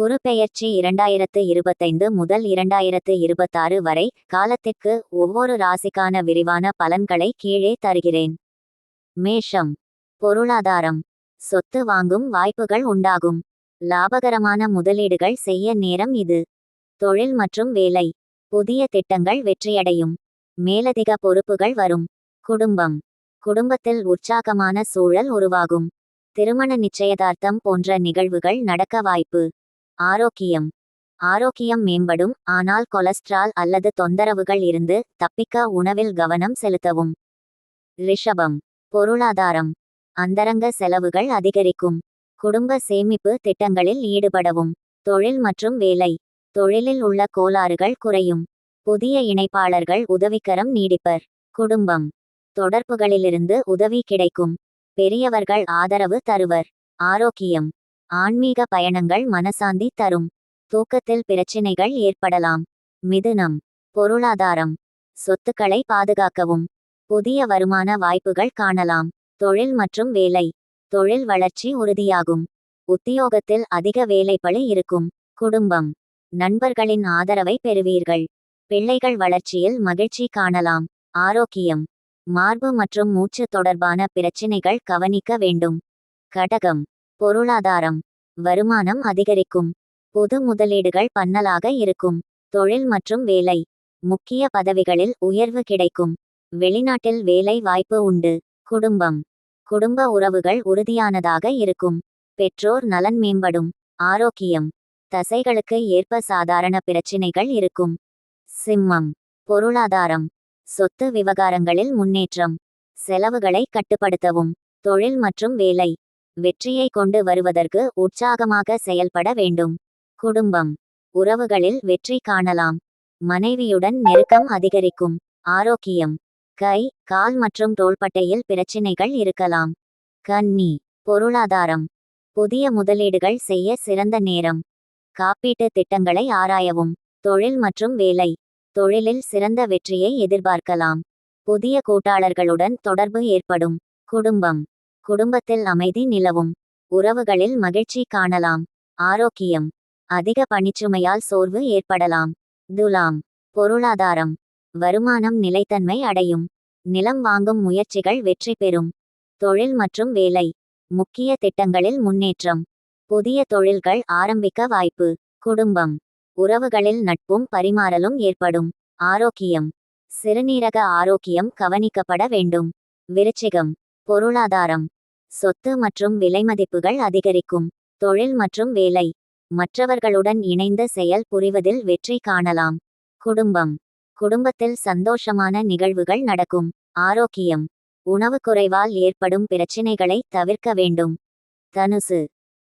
குறுபெயர்ச்சி இரண்டாயிரத்து இருபத்தைந்து முதல் இரண்டாயிரத்து இருபத்தாறு வரை காலத்திற்கு ஒவ்வொரு ராசிக்கான விரிவான பலன்களை கீழே தருகிறேன். மேஷம். பொருளாதாரம். சொத்து வாங்கும் வாய்ப்புகள் உண்டாகும். லாபகரமான முதலீடுகள் செய்ய நேரம் இது. தொழில் மற்றும் வேலை. புதிய திட்டங்கள் வெற்றியடையும். மேலதிக பொறுப்புகள் வரும். குடும்பம். குடும்பத்தில் உற்சாகமான சூழல் உருவாகும். திருமண நிச்சயதார்த்தம் போன்ற நிகழ்வுகள் நடக்க வாய்ப்பு. ஆரோக்கியம். ஆரோக்கியம் மேம்படும் ஆனால் கொலஸ்ட்ரால் அல்லது தொந்தரவுகள் இருந்து தப்பிக்க உணவில் கவனம் செலுத்தவும். ரிஷபம். பொருளாதாரம். அந்தரங்க செலவுகள் அதிகரிக்கும். குடும்ப சேமிப்பு திட்டங்களில் ஈடுபடவும். தொழில் மற்றும் வேலை. தொழிலில் உள்ள கோளாறுகள் குறையும். புதிய இணைப்பாளர்கள் உதவிக்கரம் நீடிப்பர். குடும்பம். தொடர்புகளிலிருந்து உதவி கிடைக்கும். பெரியவர்கள் ஆதரவு தருவர். ஆரோக்கியம். ஆன்மீக பயணங்கள் மனசாந்தி தரும். தூக்கத்தில் பிரச்சினைகள் ஏற்படலாம். மிதுனம். பொருளாதாரம். சொத்துக்களை பாதுகாக்கவும். புதிய வருமான வாய்ப்புகள் காணலாம். தொழில் மற்றும் வேலை. தொழில் வளர்ச்சி உறுதியாகும். உத்தியோகத்தில் அதிக வேலைப்பளு இருக்கும். குடும்பம். நண்பர்களின் ஆதரவை பெறுவீர்கள். பிள்ளைகள் வளர்ச்சியில் மகிழ்ச்சி காணலாம். ஆரோக்கியம். மார்பு மற்றும் மூச்சு தொடர்பான பிரச்சினைகள் கவனிக்க வேண்டும். கடகம். பொருளாதாரம் வருமானம் அதிகரிக்கும் பொது முதலீடுகள் பன்னலாக இருக்கும் தொழில் மற்றும் வேலை முக்கிய பதவிகளில் உயர்வு கிடைக்கும் வெளிநாட்டில் வேலை வாய்ப்பு உண்டு குடும்பம் குடும்ப உறவுகள் உறுதியானதாக இருக்கும் பெற்றோர் நலன் மேம்படும் ஆரோக்கியம் தசைகளுக்கு ஏற்ப சாதாரண பிரச்சினைகள் இருக்கும் சிம்மம் பொருளாதாரம் சொத்து விவகாரங்களில் முன்னேற்றம் செலவுகளை கட்டுப்படுத்தவும் தொழில் மற்றும் வேலை வெற்றியை கொண்டு வருவதற்கு உற்சாகமாக செயல்பட வேண்டும். குடும்பம். உறவுகளில் வெற்றி காணலாம். மனைவியுடன் நெருக்கம் அதிகரிக்கும். ஆரோக்கியம். கை கால் மற்றும் தோள்பட்டையில் பிரச்சினைகள் இருக்கலாம். கன்னி. பொருளாதாரம். புதிய முதலீடுகள் செய்ய சிறந்த நேரம். காப்பீட்டு திட்டங்களை ஆராயவும். தொழில் மற்றும் வேலை. தொழிலில் சிறந்த வெற்றியை எதிர்பார்க்கலாம். புதிய கூட்டாளர்களுடன் தொடர்பு ஏற்படும். குடும்பம். குடும்பத்தில் அமைதி நிலவும். உறவுகளில் மகிழ்ச்சி காணலாம். ஆரோக்கியம். அதிக பணிச்சுமையால் சோர்வு ஏற்படலாம். துலாம். பொருளாதாரம். வருமானம் நிலைத்தன்மை அடையும். நிலம் வாங்கும் முயற்சிகள் வெற்றி பெறும். தொழில் மற்றும் வேலை. முக்கிய திட்டங்களில் முன்னேற்றம். புதிய தொழில்கள் ஆரம்பிக்க வாய்ப்பு. குடும்பம். உறவுகளில் நட்பும் பரிமாறலும் ஏற்படும். ஆரோக்கியம். சிறுநீரக ஆரோக்கியம் கவனிக்கப்பட வேண்டும். விருச்சிகம். பொருளாதாரம். சொத்து மற்றும் விலைமதிப்புகள் அதிகரிக்கும். தொழில் மற்றும் வேலை. மற்றவர்களுடன் இணைந்த செயல் புரிவதில் வெற்றி காணலாம். குடும்பம். குடும்பத்தில் சந்தோஷமான நிகழ்வுகள் நடக்கும். ஆரோக்கியம். உணவு குறைவால் ஏற்படும் பிரச்சினைகளை தவிர்க்க வேண்டும். தனுசு.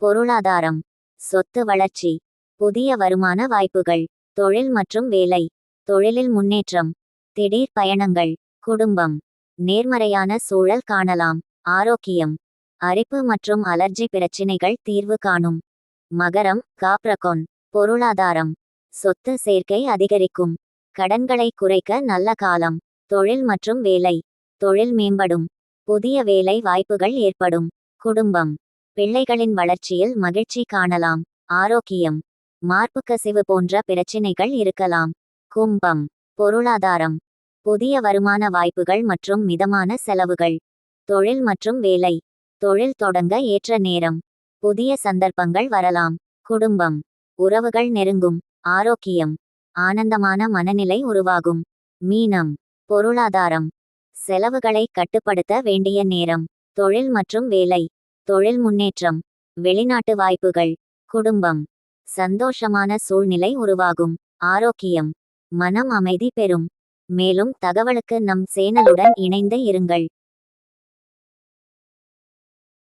பொருளாதாரம். சொத்து வளர்ச்சி. புதிய வருமான வாய்ப்புகள். தொழில் மற்றும் வேலை. தொழிலில் முன்னேற்றம். திடீர் பயணங்கள். குடும்பம். நேர்மறையான சூழல் காணலாம். ஆரோக்கியம். அரிப்பு மற்றும் அலர்ஜி பிரச்சினைகள் தீர்வு காணும். மகரம் காப்ரகோன் பொருளாதாரம். சொத்து சேர்க்கை அதிகரிக்கும். கடன்களை குறைக்க நல்ல காலம். தொழில் மற்றும் வேலை. தொழில் மேம்படும். புதிய வேலை வாய்ப்புகள் ஏற்படும். குடும்பம். பிள்ளைகளின் வளர்ச்சியில் மகிழ்ச்சி காணலாம். ஆரோக்கியம். மார்பு கசிவு போன்ற பிரச்சினைகள் இருக்கலாம். கும்பம். பொருளாதாரம். புதிய வருமான வாய்ப்புகள் மற்றும் மிதமான செலவுகள் தொழில் மற்றும் வேலை தொழில் தொடங்க ஏற்ற நேரம் புதிய சந்தர்ப்பங்கள் வரலாம் குடும்பம் உறவுகள் நெருங்கும் ஆரோக்கியம் ஆனந்தமான மனநிலை உருவாகும் மீனம் பொருளாதாரம் செலவுகளை கட்டுப்படுத்த வேண்டிய நேரம் தொழில் மற்றும் வேலை தொழில் முன்னேற்றம் வெளிநாட்டு வாய்ப்புகள் குடும்பம் சந்தோஷமான சூழ்நிலை உருவாகும் ஆரோக்கியம் மனம் அமைதி பெறும். மேலும் தகவலுக்கு நம் சேனலுடன் இணைந்து இருங்கள்.